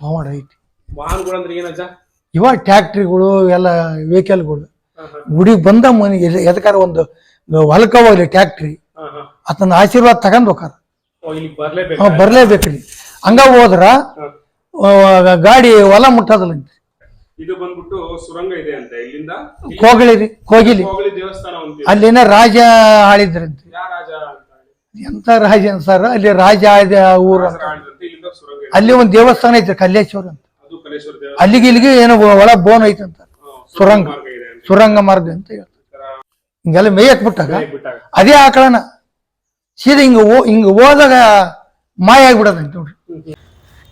ಪವಾಡ ಐತಿ. ವಾಹನಗಳು ಅಂದ್ರೆ ಏನಜ್ಜ ಇವಾಗ ಟ್ಯಾಕ್ಟ್ರಿಗಳು ಎಲ್ಲ ವೆಹಿಕಲ್ಗಳು ಹಾ, ಹಾ, ಗುಡಿಗೆ ಬಂದ ಮನೆ ಎದಕಾರ ಒಂದು ಹೊಲಕ್ಕ ಹೋಗ್ಲಿ ಟ್ಯಾಕ್ಟ್ರಿ ಹಾ, ಹಾ. ಆತನ ಆಶೀರ್ವಾದ ತಗೊಂಡ್ ಹೋಗಾರ ಓ ಇಲ್ಲಿ ಬರ್ಲೇಬೇಕು? ಅವ್ ಬರ್ಲೇಬೇಕ್ರಿ. ಹಂಗ ಹೋದ್ರ ಆ, ಗಾಡಿ ಹೊಲ ಮುಟ್ಟೋದಿಲ್ಲ ಇದು ಬಂದ್ಬಿಟ್ಟು ಸುರಂಗ ಇದೆ ಅಂತ ಇಲ್ಲಿಂದ? ಇಲ್ಲಿ ಕೋಗಿಲಿ ರೀ ಕೋಗಿಲಿ. ಹೋಗಲಿ ದೇವಸ್ಥಾನ ಅಂತ ಅಲ್ಲೇನ ರಾಜ ಆಳಿದ್ರಂತೆ. ಯಾವ ರಾಜ ಅಂತ ಹೇಳಿ ಎಂತ ರಾಜ ಸರ್ ಅಲ್ಲಿ ರಾಜ ಆಳಿದ ಊರು ಅಂತ. ರಾಜರ ಇದೆ ಅಲ್ಲಿ ಒಂದು ದೇವಸ್ಥಾನ ಐತೆ ಕಲ್ಲೇಶ್ವರ ಅಂತ. ಅಲ್ಲಿಗೆ ಇಲ್ಲಿಗೆ ಏನೋ ಒಳ ಬೋನ್ ಐತಂತ ಅಂತ. ಸುರಂಗ ಸುರಂಗ. ಮಾರ್ಗ ಅಂತ ಹೇಳ್ತಾರೆ. ಹಿಂಗೆಲ್ಲ ಮೇಯಕ್ ಬಿಟ್ಟಾಗ ಬಿಟ್ಟಾಗ ಅದೇ ಆಕಳನ. ಸೀದಾ ಹಿಂಗ ಓ ಹಿಂಗ ಹೋದಾಗ ಮಾಯ ಆಗ್ಬಿಡದಂತ ನೋಡ್ರಿ.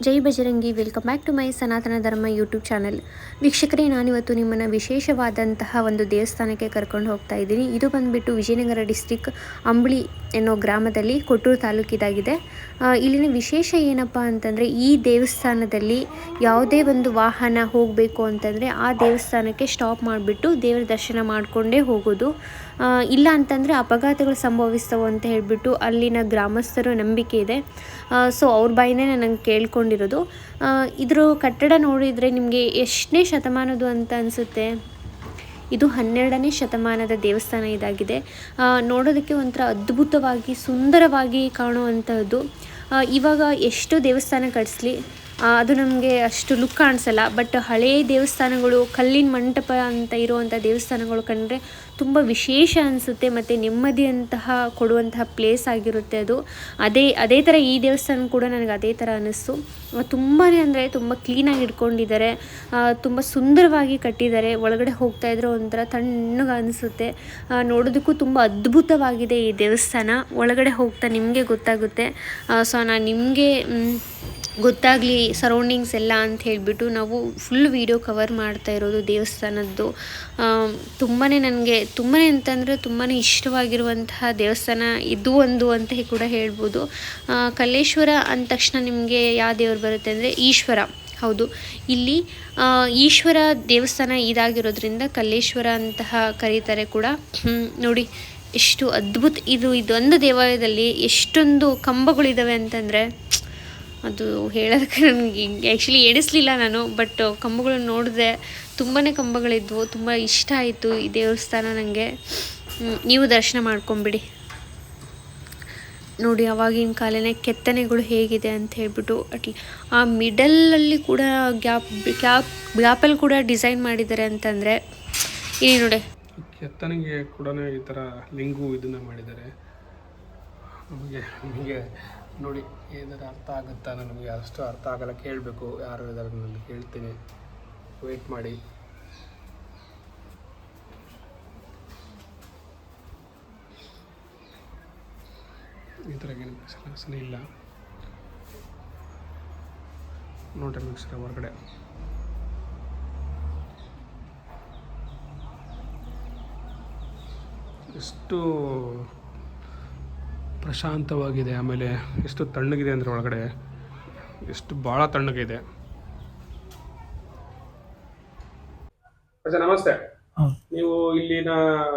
ಜೈ Bajrangi, welcome back to my Sanatana Dharma YouTube channel. ವೀಕ್ಷಕರೇ, ನಾನಿವತ್ತು ನಿಮ್ಮನ್ನು ವಿಶೇಷವಾದಂತಹ ಒಂದು ದೇವಸ್ಥಾನಕ್ಕೆ ಕರ್ಕೊಂಡು ಹೋಗ್ತಾ ಇದ್ದೀನಿ. ಇದು ಬಂದುಬಿಟ್ಟು ವಿಜಯನಗರ ಡಿಸ್ಟಿಕ್ ಅಂಬಳಿ ಎನ್ನೋ ಗ್ರಾಮದಲ್ಲಿ ಕೊಟ್ಟೂರು ತಾಲೂಕಿದಾಗಿದೆ. ಇಲ್ಲಿನ ವಿಶೇಷ ಏನಪ್ಪ ಅಂತಂದರೆ, ಈ ದೇವಸ್ಥಾನದಲ್ಲಿ ಯಾವುದೇ ಒಂದು ವಾಹನ ಹೋಗಬೇಕು ಅಂತಂದರೆ ಆ ದೇವಸ್ಥಾನಕ್ಕೆ ಸ್ಟಾಪ್ ಮಾಡಿಬಿಟ್ಟು ದೇವರ ದರ್ಶನ ಮಾಡಿಕೊಂಡೇ ಹೋಗೋದು. ಇಲ್ಲ ಅಂತಂದರೆ ಅಪಘಾತಗಳು ಸಂಭವಿಸ್ತವೆ ಅಂತ ಹೇಳಿಬಿಟ್ಟು ಅಲ್ಲಿನ ಗ್ರಾಮಸ್ಥರ ನಂಬಿಕೆ ಇದೆ. ಸೊ ಅವ್ರ ಬಾಯಿನೇ ನನಗೆ ಕೇಳ್ಕೊಂಡಿರೋದು ಆ, ಇದ್ರ ಕಟ್ಟಡ ನೋಡಿದರೆ ನಿಮಗೆ ಎಷ್ಟನೇ ಶತಮಾನದ್ದು ಅಂತ ಅನಿಸುತ್ತೆ? ಇದು ಹನ್ನೆರಡನೇ ಶತಮಾನದ ದೇವಸ್ಥಾನ ಇದಾಗಿದೆ. ನೋಡೋದಕ್ಕೆ ಒಂಥರ ಅದ್ಭುತವಾಗಿ ಸುಂದರವಾಗಿ ಕಾಣುವಂಥದ್ದು ಇವಾಗ ಎಷ್ಟು ದೇವಸ್ಥಾನ ಕಟ್ಟಿಸ್ಲಿ ಅದು ನಮಗೆ ಅಷ್ಟು ಲುಕ್ ಕಾಣಿಸಲ್ಲ. ಬಟ್ ಹಳೆಯ ದೇವಸ್ಥಾನಗಳು, ಕಲ್ಲಿನ ಮಂಟಪ ಅಂತ ಇರುವಂಥ ದೇವಸ್ಥಾನಗಳು ಕಂಡ್ರೆ ತುಂಬ ವಿಶೇಷ ಅನಿಸುತ್ತೆ ಮತ್ತು ನೆಮ್ಮದಿಯಂತಹ ಕೊಡುವಂತಹ ಪ್ಲೇಸ್ ಆಗಿರುತ್ತೆ ಅದು. ಅದೇ ಅದೇ ಥರ ಈ ದೇವಸ್ಥಾನ ಕೂಡ ನನಗೆ ಅದೇ ಥರ ಅನ್ನಿಸ್ತು ತುಂಬಾ ಅಂದರೆ ತುಂಬ ಕ್ಲೀನಾಗಿ ಇಟ್ಕೊಂಡಿದ್ದಾರೆ. ತುಂಬ ಸುಂದರವಾಗಿ ಕಟ್ಟಿದ್ದಾರೆ. ಒಳಗಡೆ ಹೋಗ್ತಾ ಇದ್ರೆ ಒಂಥರ ತಣ್ಣಗೆ ಅನಿಸುತ್ತೆ. ನೋಡೋದಕ್ಕೂ ತುಂಬ ಅದ್ಭುತವಾಗಿದೆ ಈ ದೇವಸ್ಥಾನ. ಒಳಗಡೆ ಹೋಗ್ತಾ ನಿಮಗೆ ಗೊತ್ತಾಗುತ್ತೆ. ಸೊ ನಾನು ನಿಮಗೆ ಗೊತ್ತಾಗಲಿ ಸರೌಂಡಿಂಗ್ಸ್ ಎಲ್ಲ ಅಂತ ಹೇಳಿಬಿಟ್ಟು ನಾವು ಫುಲ್ ವೀಡಿಯೋ ಕವರ್ ಮಾಡ್ತಾ ಇರೋದು ದೇವಸ್ಥಾನದ್ದು. ತುಂಬಾ ನನಗೆ ತುಂಬಾ ಅಂತಂದರೆ ತುಂಬಾ ಇಷ್ಟವಾಗಿರುವಂತಹ ದೇವಸ್ಥಾನ ಇದು ಒಂದು ಅಂತ ಕೂಡ ಹೇಳ್ಬೋದು. ಕಲ್ಲೇಶ್ವರ ಅಂದ ತಕ್ಷಣ ನಿಮಗೆ ಯಾವ ದೇವರು ಬರುತ್ತೆ ಅಂದರೆ ಈಶ್ವರ. ಹೌದು. ಇಲ್ಲಿ ಈಶ್ವರ ದೇವಸ್ಥಾನ ಇದಾಗಿರೋದ್ರಿಂದ ಕಲ್ಲೇಶ್ವರ ಅಂತಹ ಕರೀತಾರೆ ಕೂಡ. ನೋಡಿ, ಎಷ್ಟು ಅದ್ಭುತ ಇದು, ಇದೊಂದು ದೇವಾಲಯದಲ್ಲಿ ಎಷ್ಟೊಂದು ಕಂಬಗಳಿದ್ದಾವೆ ಅಂತಂದರೆ ಅದು ಹೇಳೋದಕ್ಕೆ ನನಗೆ ಆ್ಯಕ್ಚುಲಿ ಎಣಿಸ್ಲಿಲ್ಲ ನಾನು ಬಟ್ ಕಂಬಗಳನ್ನು ನೋಡಿದೆ ತುಂಬಾ ಕಂಬಗಳಿದ್ವು, ತುಂಬ ಇಷ್ಟ ಆಯಿತು ಈ ದೇವಸ್ಥಾನ ನನಗೆ ನೀವು ದರ್ಶನ ಮಾಡ್ಕೊಂಬಿಡಿ. ನೋಡಿ, ಅವಾಗಿನ ಕಾಲನೇ ಕೆತ್ತನೆಗಳು ಹೇಗಿದೆ ಅಂತ ಹೇಳ್ಬಿಟ್ಟು ಅಟ್ಲಿ ಆ ಮಿಡಲಲ್ಲಿ ಕೂಡ ಗ್ಯಾಪ್ ಗ್ಯಾಪ್, ಗ್ಯಾಪಲ್ಲಿ ಕೂಡ ಡಿಸೈನ್ ಮಾಡಿದ್ದಾರೆ ಅಂತಂದರೆ, ಇಲ್ಲಿ ನೋಡಿ. ಕೆತ್ತನೆಗೆ ಕೂಡ ಈ ಥರ ಲಿಂಗು ಇದನ್ನು ಮಾಡಿದ್ದಾರೆ. ನಮಗೆ ನಮಗೆ ನೋಡಿ ಏನಾರ ಅರ್ಥ ಆಗುತ್ತಾ ನನಗೆ ಅಷ್ಟು ಅರ್ಥ ಆಗಲ್ಲ. ಕೇಳಬೇಕು, ಯಾರು ಇದ್ದಾರೆ ಹೇಳ್ತೀನಿ. ವೆಯ್ಟ್ ಮಾಡಿ. ಈ ಥರ ಏನು ಶಾಸನ ಇಲ್ಲ. ನೋಡ್ರಿ ಮಿಕ್ಸರ್ ಹೊರಗಡೆ. ಎಷ್ಟು ಪ್ರಶಾಂತವಾಗಿದೆ ಆಮೇಲೆ ಎಷ್ಟು ತಣ್ಣಗಿದೆ ಅಂದರೆ ಒಳಗಡೆ ಎಷ್ಟು ಭಾಳ ತಣ್ಣಗಿದೆ. ನಮಸ್ತೆ. ನೀವು ಇಲ್ಲಿನ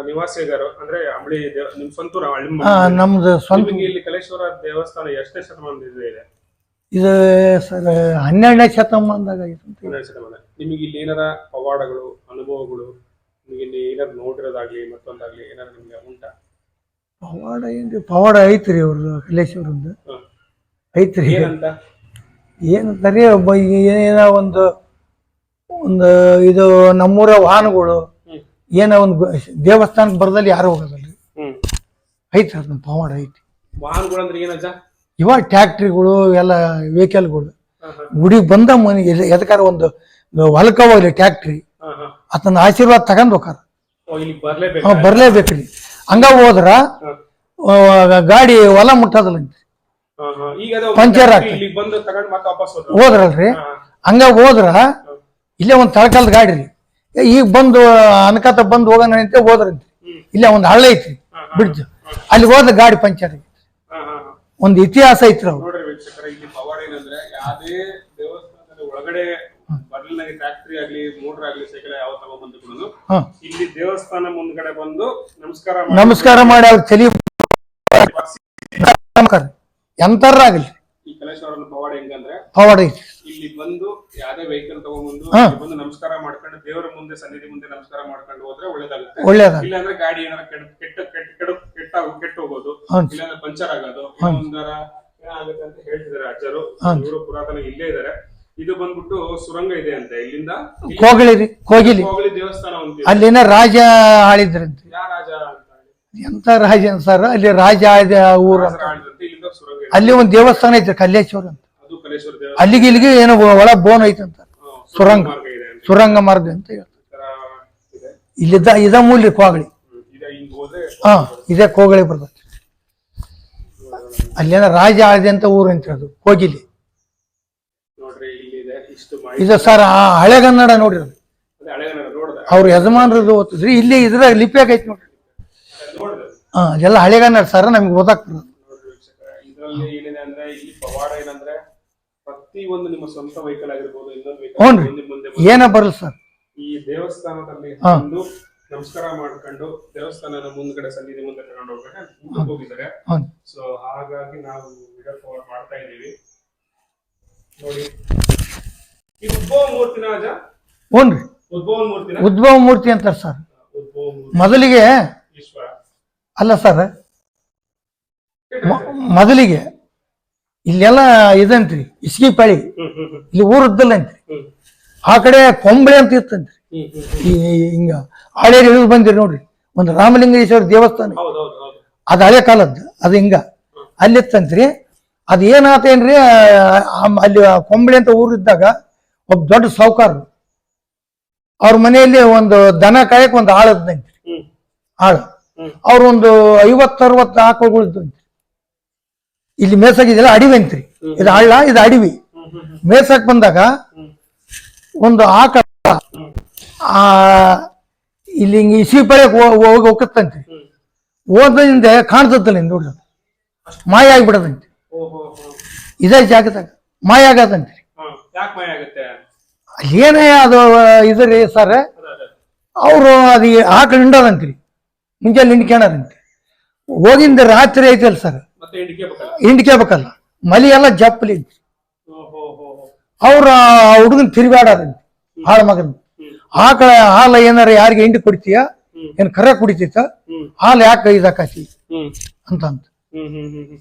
ನಿವಾಸಿಗರು ಅಂದ್ರೆ ಅಂಬಳಿ ನಿಮ್ ಸ್ವಂತ ನಮ್ದು ಸ್ವಂತ ಇಲ್ಲಿ ಕಲೇಶ್ವರ ದೇವಸ್ಥಾನ ಎಷ್ಟನೇ ಶತಮಾನದಿಂದ ಇದೆ ಇದು? ಸರ್ ಹನ್ನೆರಡನೇ ಶತಮಾನದಾಗ ಹನ್ನೆರಡು ಶತಮಾನ. ನಿಮಗೆ ಇಲ್ಲಿ ಏನಾರ ಪವಾಡಗಳು ಅನುಭವಗಳು ನಿಮಗೆ ಇಲ್ಲಿ ಏನಾದ್ರು ನೋಡಿರೋದಾಗ್ಲಿ ಮತ್ತೊಂದಾಗ್ಲಿ ಏನಾದ್ರು ನಿಮ್ಗೆ ಉಂಟಾ? ಪವಾಡ ಏನ್ರಿ ಪವಾಡ ಐತ್ರಿ ಅವ್ರದ್ದು ಅಖಿಲೇಶ್ ಅವ್ರದ್ದು ಐತ್ರಿ. ಏನಂತ? ಏನಂತಾರೆ ಒಬ್ಬ ಏನೇನ ಒಂದು ಒಂದು ಇದು ನಮ್ಮೂರ ವಾಹನಗಳು. ಏನೋ ಒಂದು ದೇವಸ್ಥಾನಕ್ಕೆ ಬರ್ದಲ್ಲಿ ಯಾರು ಹೋಗೋದಲ್ರಿ ಹ್ಮ್. ಐತಿ ಅದನ್ನ ಪವಾಡ ಐತಿ ವಾಹನಗಳು ಅಂದ್ರೆ ಏನಜ್ಜ ಇವಾಗ ಟ್ಯಾಕ್ಟ್ರಿಗಳು ಎಲ್ಲ ವೆಹಿಕಲ್ಗಳು. ಗುಡಿಗೆ ಬಂದ ಮನೆ ಎದಕಾರ ಒಂದು ಹೊಲಕ್ಕ ಹೋಗ್ಲಿ ಟ್ಯಾಕ್ಟ್ರಿ. ಆತನ ಆಶೀರ್ವಾದ ತಗೊಂಡ್ ಹೋಗಾರ ಬರ್ಲೇಬೇಕ್ರಿ. ಹಂಗ ಹೋದ್ರ ಗಾಡಿ ಹೊಲ ಮುಟ್ಟೋದಿಲ್ಲ ಹಾ, ಹಾ. ಈಗ ಅದು ಪಂಚರ್ ಆಗ್ತದೆ. ಹೋದ್ರಲ್ರಿ? ಹಂಗ ಹೋದ್ರ ಇಲ್ಲೇ ಒಂದ್ ತಳಕಾಲದ ಗಾಡಿ ರೀ. ಈಗ ಬಂದು ಅನ್ಕತ ಬಂದು ಹೋಗೋಣ ಅಂತ ಹೋದ್ರಂತೆ. ಹ್ಮ್. ಇಲ್ಲೇ ಒಂದ್ ಹಳ್ಳ ಐತ್ರಿ ಬ್ರಿಡ್ಜ್ ಅಲ್ಲಿ ಹೋದ ಗಾಡಿ ಪಂಚರ್ ಐತಿ ಹಾ. ಒಂದ್ ಇತಿಹಾಸ ಐತ್ರಿ ಅವ್ರು ಒಳಗಡೆ ಬರ್ಲಿನಾಗೆ ಫ್ಯಾಕ್ಟ್ರಿ ಆಗ್ಲಿ ಮೋಟರ್ ಆಗ್ಲಿ ಸೈಕಲ್ ಯಾವ ತಗೊಂಡ್ಬಂದು ಕೂಡ ಹ. ಇಲ್ಲಿ ದೇವಸ್ಥಾನ ಮುಂದ್ಗಡೆ ಬಂದು ನಮಸ್ಕಾರ ಮಾಡಿ. ನಮಸ್ಕಾರ ಮಾಡಿ ಅವ್ರ ಚಲಿ ನಮಸ್ಕಾರ ಎಂತಾರ ಆಗಲಿ. ಈ ಕಲೇಶ್ವರನ ಪವಾಡ ಹೆಂಗಂದ್ರೆ ಪವಾಡ ಐತಿ. ಇಲ್ಲಿ ಬಂದು ಯಾವ್ದೇ ವೆಹಿಕಲ್ ತಗೊಂಡ್ಬಂದು ಹಾ. ಇಲ್ಲಿ ಬಂದು ನಮಸ್ಕಾರ ಮಾಡ್ಕೊಂಡು ದೇವರ ಮುಂದೆ ಸನ್ನಿಧಿ ಮುಂದೆ ನಮಸ್ಕಾರ ಮಾಡ್ಕೊಂಡು ಹೋದ್ರೆ ಒಳ್ಳೇದಾಗುತ್ತೆ. ಒಳ್ಳೇದ ಇಲ್ಲಾಂದ್ರೆ ಗಾಡಿ ಏನಾರ ಕೆಟ್ಟ ಕೆಟ್ಟ ಕೆಟ್ಟ ಕೆಟ್ಟ ಕೆಟ್ಟ ಕೆಟ್ಟ ಹೋಗೋದು. ಹ್ಞೂ ಇಲ್ಲಾಂದ್ರೆ ಪಂಚರ್ ಆಗೋದು. ಒಂದರ ಏನಾಗುತ್ತೆ ಅಂತ ಹೇಳ್ತಿದ್ದಾರೆ ಅಜ್ಜರು. ಇವರು ಪುರಾತನ ಇಲ್ಲೇ ಇದಾರೆ ಇದು ಬಂದ್ಬಿಟ್ಟು ಸುರಂಗ ಇದೆ ಅಂತ. ಇಲ್ಲಿಂದ ಕೋಗಿಲಿ ಕೋಗಿಲಿ ರೀ ಕೋಗಿಲಿ. ದೇವಸ್ಥಾನ ಅಂತ ಅಲ್ಲಿನ ರಾಜ ಆಳಿದ್ರಂತೆ. ರಾಜ ಅಂತ ಹೇಳಿ. ಎಂತ ರಾಜ ಸರ್? ಅಲ್ಲಿ ರಾಜ ಆಳಿದ ಊರು ಅಂತ. ಇಲ್ಲಿಂದ ಸುರಂಗ ಇದೆ. ಅಲ್ಲಿ ಒಂದು ದೇವಸ್ಥಾನ ಐತೆ ಕಲ್ಲೇಶ್ವರ ಅಂತ. ಅದು ಕಲೇಶ್ವರ ದೇವಸ್ಥಾನ. ಅಲ್ಲಿಗೆ ಇಲ್ಲಿಗೆ ಏನೋ ಒಳ ಬೋನ್ ಐತಂತ ಅಂತ. ಸುರಂಗ. ಮಾರ್ಗ ಇದೆ ಅಂತ. ಸುರಂಗ ಮಾರ್ಗ ಅಂತ ಹೇಳ್ತಾರೆ. ಈ ತರ ಇದೆ. ಇಲ್ಲಿದ್ದ ಇದ ಮೂಲ್ಯ ಕೋಗಳಿ. ಹ್ಮ್. ಇದೆ ಹಿಂಗ್ ಹೋದ್ರೆ ಹಾ ಇದೇ ಕೋಗಳಿ ಬರ್ತದೆ ಅಲ್ಲೇನ ರಾಜ ಆಳಿದೆ ಅಂತ ಊರು ಅಂತ ಹೇಳೋದು ಕೋಗಿಲಿ ನೋಡ್ರಿ ಇಲ್ಲಿದೆ ಇಷ್ಟು ಮಾಹಿತಿ ಇದು ಸರ್ ಆ ಹಳೆಗನ್ನಡ ನೋಡಿರಿ ಅದು. ಅದೇ ಹಳೆಗನ್ನಡ ನೋಡ್ದೆ. ಅವ್ರ ಯಜಮಾನ್ರದ್ದು ಓದ್ತಿದ್ರಿ. ಇಲ್ಲಿ ಇದ್ರಾಗ ಲಿಪಿಯಾಗ ಐತಿ ನೋಡ್ರಿ? ಹಾ ಎಲ್ಲ ಹಳೆಗನ್ನಡ ಸರ್ ನಮ್ಗೆ ಓದಾಕ್ ಬರೋದು ಇದ್ರಲ್ಲಿ ಏನಿದೆ ಅಂದ್ರೆ ಇಲ್ಲಿ ಪವಾಡ ಏನಂದ್ರೆ ಪ್ರತಿ ಒಂದು ನಿಮ್ಮ ಸ್ವಂತ ವೆಹಿಕಲ್ ಆಗಿರ್ಬೋದು ಇನ್ನೊಂದು. ವೆಹಿಕಲ್ ಮುಂದೆ ಮುಂದೆ ಬಂದು ಏನ ಬರಲ್ಲ ಸರ್? ಈ ದೇವಸ್ಥಾನದಲ್ಲಿ ಹಾ. ಬಂದು ನಮಸ್ಕಾರ ಮಾಡ್ಕೊಂಡು ದೇವಸ್ಥಾನದ ಮುಂದ್ಗಡೆ ಸನ್ನಿಧಿ ಮುಂದೆ ತಗೊಂಡು ಹೋಗ್ಬೇಕು ಊಟಕ್ಕೆ ಹೋಗಿದ್ದಾರೆ. ಹ್ಞೂ ಸೊ ಹಾಗಾಗಿ ನಾವು ವಿಡಿಯೋ ಕವರ್ ಮಾಡ್ತಾ ಇದ್ದೀವಿ. ನೋಡಿ ಈ ಉದ್ಭವ ಮೂರ್ತಿನ ಅಜ ಹ್ಞೂನ್ರಿ ಉದ್ಭವ ಮೂರ್ತಿ ಅಂತಾರೆ ಸರ್. ಮೊದಲಿಗೆ ಅಲ್ಲ ಸರ್ ಮೊದಲಿಗೆ ಇಲ್ಲೆಲ್ಲ ಇದಂತ್ರಿ ಇಸ್ಗಿ ಪಾಳಿ. ಇಲ್ಲಿ ಊರದ್ದಲ್ಲ ಅಂತ್ರಿ. ಆ ಕಡೆ ಕೊಂಬಳೆ ಅಂತ ಇತ್ತಂತ್ರಿ. ಹಿಂಗ ಹಳೇರಿ ಇಳಿದು ಬಂದಿರಿ ನೋಡ್ರಿ. ಒಂದು ರಾಮಲಿಂಗೇಶ್ವರ ದೇವಸ್ಥಾನ ಅದು ಹಳೆ ಕಾಲದ್ದು ಅದು ಹಿಂಗ. ಅಲ್ಲಿತ್ತಂತ್ರಿ. ಅದು ಏನಾತೇನ್ರಿ ಅಲ್ಲಿ ಕೊಂಬಳೆ ಅಂತ ಊರಿದ್ದಾಗ ಒಬ್ಬ ದೊಡ್ಡ ಸಾಹುಕಾರ ಅವ್ರ ಮನೆಯಲ್ಲಿ ಒಂದು ದನ ಕಾಯಕ್ ಒಂದು ಆಳ ಇದ್ದಂತ್ರಿ ಆಳು. ಹ್ಮ್. ಅವ್ರ ಒಂದು ಐವತ್ತರವತ್ತು ಆಕಳುಗಳು ಇದ್ದಂತ್ರಿ ಇಲ್ಲಿ ಮೇಸಾಗಿದೆಲ್ಲ ಅಡಿವಿ ಅಂತ್ರಿ. ಇದು ಹಳ್ಳ ಇದು ಅಡಿವಿ. ಮೇಸಕ್ ಬಂದಾಗ ಒಂದು ಆಕಳ ಆ ಇಲ್ಲಿ ಹಿಂಗ ಇಸಿ ಪಡೆಯಕ್ ಹೋಗಿ ಹೋಗತ್ತಂತ್ರಿ ಹೋದ್ರಿಂದ ಕಾಣ್ತದಲ್ಲ ನೋಡ್ರಿ ಮಾಯ ಹೋ ಇದೇ ಜಾಗದಾಗ. ಮಾಯ ಆಗದಂತ್ರಿ ಯಾಕೆ ಆಗುತ್ತೆ? ಏನೇ ಅದು ಇದ್ರಿ ಸರ್ ಅವರು ಅದು ಆಕಳು ಹಿಂಡದಂತ್ರಿ. ಮುಂಜಾನೆ ಹಿಂಡ್ಕ್ಯಾಣರಂತ್ರಿ ಹೋಗಿಂದ ರಾತ್ರಿ ಐತಲ್ಲ ಸರ್ ಮತ್ತೆ ಹಿಂಡಿಕೆ ಬೇಕಲ್ಲ ಹಿಂಡ್ಕ್ಯಾಬೇಕಲ್ಲ ಮಲಿ ಎಲ್ಲ ಜಪ್ಪಲಿ ಅವ್ರ ಹುಡುಗನ್ ತಿರುಗಾಡದಂತ್ರಿ ಹಾಳ ಮಗನ್. ಆಕಳ ಹಾಲು ಏನಾರ ಯಾರಿಗೆ ಹಿಂಡಿ ಕುಡಿತೀಯ? ಏನು ಕರ ಕುಡಿತೈತ? ಹಾಲು ಯಾಕೆ ಇದಾಕತಿ? ಅಂತ ಅಂತ ಹ್ಮ್ ಹ್ಮ್ ಹ್ಮ್ ಹ್ಮ್.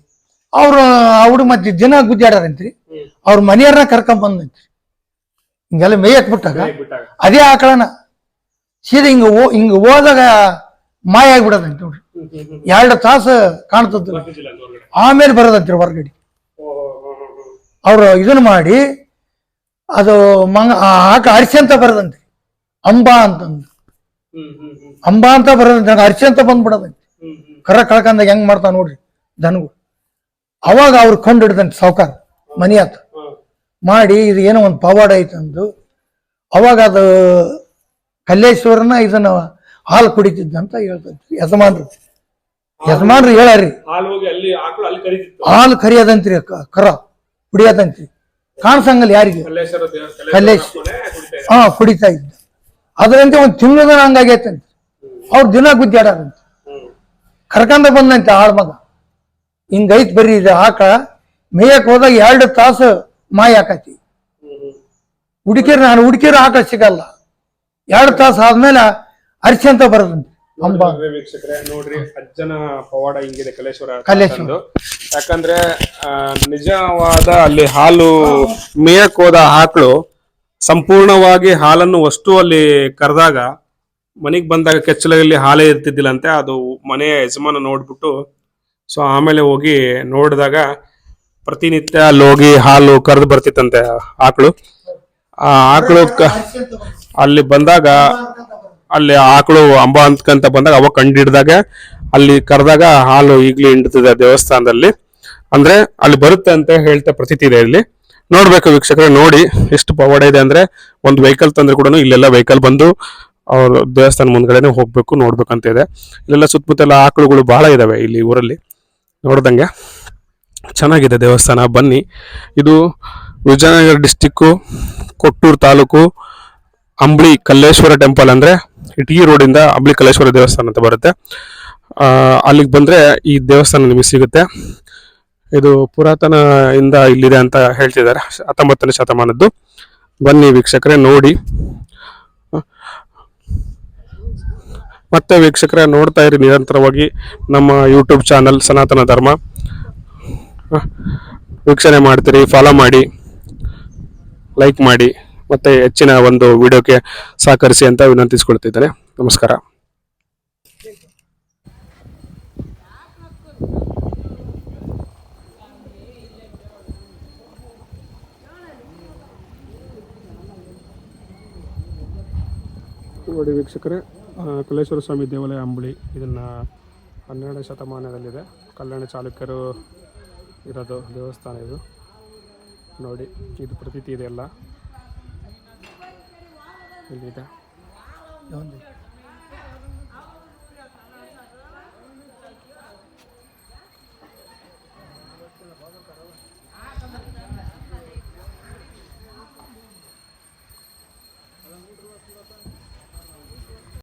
ಅವ್ರು ಅವ್ರ ಮತ್ತೆ ದಿನ ಗುದ್ದಾಡಾರಂತ್ರಿ ಹ್ಮ್. ಅವ್ರ ಮನೆಯವ್ರನ್ನ ಕರ್ಕೊಂಡ್ ಬಂದಂತ್ರಿ ಹಿಂಗೆಲ್ಲ ಮೇಯಕ್ ಬಿಟ್ಟಾಗ ಅದೇ ಆಕಳನ ಸೀದಾ ಹಿಂಗ ಓ ಹಿಂಗ ಹೋದಾಗ ಮಾಯ ಆಗ್ಬಿಡದಂತ ನೋಡ್ರಿ. ಎರಡು ತಾಸು ಕಾಣ್ತದ ಆಮೇಲೆ ಬರೋದಂತ್ರಿ ಹೊರಗಡೆ. ಅವ್ರು ಇದನ್ನ ಮಾಡಿ ಅದು ಮಂಗ ಆಕ ಅರಿಸಿ ಅಂತ ಬರದಂತ್ರಿ ಅಂಬಾ ಅಂತಂದು. ಅಂಬಾ ಅಂತ ಬರೋದಂತ. ಅರಿಸಿ ಅಂತ ಹ್ಮ್ ಕರ ಕಳ್ಕಂದಾಗ ಹೆಂಗ್ ಮಾಡ್ತಾವ ನೋಡ್ರಿ ದನಗಳು. ಅವಾಗ ಅವ್ರು ಕಂಡು ಹಿಡ್ದಂತ ಸಾವುಕಾರ ಮನೆ ಆತ. ಮಾಡಿ ಇದು ಏನೋ ಒಂದು ಪವಾಡ ಐತಂದು ಅವಾಗ ಅದು ಕಲ್ಲೇಶ್ವರನ ಇದನ್ನ ಹಾಲು ಕುಡಿತಿದ್ದಂತ ಹೇಳ್ತಂತ್ರಿ ಯಜಮಾನ್ರು. ಯಜಮಾನ್ರು ಹೇಳ್ಯಾರಿ ಹಾಲು ಕರಿಯೋದಂತ್ರಿ ಕರ ಕುಡಿಯೋದಂತ್ರಿ. ಕಾಣಿಸಂಗಲ್ಲ ಯಾರಿಗೆ? ಕಲ್ಲೇಶ್- ಹಾ ಕುಡಿತಾ ಇದ್ದ. ಅದರಂತೆ ಒಂದು ತಿಂಗಳದ ಹಂಗಾಗೈತಂತೆ. ಅವ್ರು ದಿನ ಗುದ್ದಾಡಂತ ಕರ್ಕೊಂಡ ಬಂದಂತೆ ಆಳ್ ಮಗ. ಹಿಂಗೈತ್ ಬರ್ರಿ ಇದು ಆಕಳ ಮೇಯಕ್ ಹೋದಾಗ ಎರಡು ತಾಸು ಮಾಯ ಆಕತಿ. ಹುಡುಕಿರ್ ನಾನು ಹುಡುಕಿರ ಆಕಳ ಸಿಗಲ್ಲ. ಎರಡು ತಾಸು ಆದ್ಮೇಲೆ ಅರ್ಚಂತ ಅಂತ ಬರೋದಂತೆ ನೋಡ್ರಿ ವೀಕ್ಷಕರೇ ನೋಡ್ರಿ ಅಜ್ಜನ ಪವಾಡ ಹಿಂಗಿದೆ ಕಲೇಶ್ವರ. ಯಾಕಂದ್ರೆ ನಿಜವಾದ ಅಲ್ಲಿ ಹಾಲು ಮೇಯಕ್ ಹೋದ ಆಕಳು ಸಂಪೂರ್ಣವಾಗಿ ಹಾಲನ್ನು ವಸ್ತು ಅಲ್ಲಿ ಕರೆದಾಗ ಮನೆಗೆ ಬಂದಾಗ ಕೆಚ್ಚಲಲ್ಲಿ ಹಾಲೇ ಇರ್ತಿದ್ದಿಲ್ಲಂತೆ ಅದು ಮನೆಯ ಯಜಮಾನ ನೋಡ್ಬಿಟ್ಟು ಸೊ ಆಮೇಲೆ ಹೋಗಿ ನೋಡಿದಾಗ ಪ್ರತಿನಿತ್ಯ ಅಲ್ಲಿ ಹೋಗಿ ಹಾಲು ಕರೆದು ಬರ್ತಿತ್ತಂತೆ ಆಕಳು. ಆ ಆಕಳು ಅಲ್ಲಿ ಬಂದಾಗ ಅಲ್ಲಿ ಆಕಳು ಅಂಬ ಅಂತಕಂತ ಬಂದಾಗ ಅವಾಗ ಕಂಡು ಹಿಡ್ದಾಗ ಅಲ್ಲಿ ಕರೆದಾಗ ಹಾಲು ಈಗಲೂ ಹಿಂಡ್ತದೆ ದೇವಸ್ಥಾನದಲ್ಲಿ. ಅಂದ್ರೆ ಅಲ್ಲಿ ಬರುತ್ತೆ ಅಂತ ಹೇಳ್ತಾ ಪ್ರತೀತಿ ಇದೆ ಇಲ್ಲಿ. ನೋಡ್ಬೇಕು ವೀಕ್ಷಕರೇ, ನೋಡಿ ಎಷ್ಟು ಪವಾಡ ಇದೆ ಅಂದ್ರೆ ಒಂದು ವೆಹಿಕಲ್ ತಂದ್ರೆ ಕೂಡ ಇಲ್ಲೆಲ್ಲ ವೆಹಿಕಲ್ ಬಂದು ಅವ್ರ ದೇವಸ್ಥಾನ ಮುಂದ್ಗಡೆನೆ ಹೋಗ್ಬೇಕು ನೋಡ್ಬೇಕಂತ ಇದೆ. ಇಲ್ಲೆಲ್ಲ ಸುತ್ತಮುತ್ತಲ ಆಕಳುಗಳು ಬಹಳ ಇದಾವೆ ಇಲ್ಲಿ ಊರಲ್ಲಿ. ನೋಡ್ದಂಗೆ. ಚೆನ್ನಾಗಿದೆ ದೇವಸ್ಥಾನ, ಬನ್ನಿ. ಇದು ವಿಜಯನಗರ ಡಿಸ್ಟಿಕ್ಕು ಕೊಟ್ಟೂರು ತಾಲೂಕು ಅಂಬ್ಳಿ ಕಲ್ಲೇಶ್ವರ ಟೆಂಪಲ್ ಅಂದರೆ ಇಟಗಿ ರೋಡಿಂದ ಅಂಬ್ಳಿ ಕಲ್ಲೇಶ್ವರ ದೇವಸ್ಥಾನ ಅಂತ ಬರುತ್ತೆ. ಅಲ್ಲಿಗೆ ಬಂದರೆ ಈ ದೇವಸ್ಥಾನ ನಿಮಗೆ ಸಿಗುತ್ತೆ. ಇದು ಪುರಾತನ ಇಂದ ಇಲ್ಲಿದೆ ಅಂತ ಹೇಳ್ತಿದ್ದಾರೆ, ಹತ್ತೊಂಬತ್ತನೇ ಶತಮಾನದ್ದು. ಬನ್ನಿ ವೀಕ್ಷಕರೇ, ನೋಡಿ. ಮತ್ತೆ ವೀಕ್ಷಕರೇ ನೋಡ್ತಾ ಇರಿ ನಿರಂತರವಾಗಿ ನಮ್ಮ ಯೂಟ್ಯೂಬ್ ಚಾನಲ್ ಸನಾತನ ಧರ್ಮ. ವೀಕ್ಷಣೆ ಮಾಡ್ತೀರಿ ಫಾಲೋ ಮಾಡಿ ಲೈಕ್ ಮಾಡಿ, ಮತ್ತೆ ಹೆಚ್ಚಿನ ಒಂದು ವಿಡಿಯೋಕ್ಕೆ ಸಹಕರಿಸಿ ಅಂತ ವಿನಂತಿಸ್ಕೊಳ್ತಿದ್ದೇನೆ. ನಮಸ್ಕಾರ. ನೋಡಿ ವೀಕ್ಷಕರೇ ಆ, ಕಲೇಶ್ವರ ಸ್ವಾಮಿ ದೇವಾಲಯ ಅಂಬಳಿ ಇದನ್ನು ಹನ್ನೆರಡನೇ ಶತಮಾನದಲ್ಲಿದೆ. ಕಲ್ಯಾಣ ಚಾಲುಕ್ಯರು ಇರೋದು ದೇವಸ್ಥಾನ ಇದು. ನೋಡಿ ಇದು ಪ್ರತೀತಿ ಇದೆಲ್ಲ ಇಲ್ಲಿದೆ.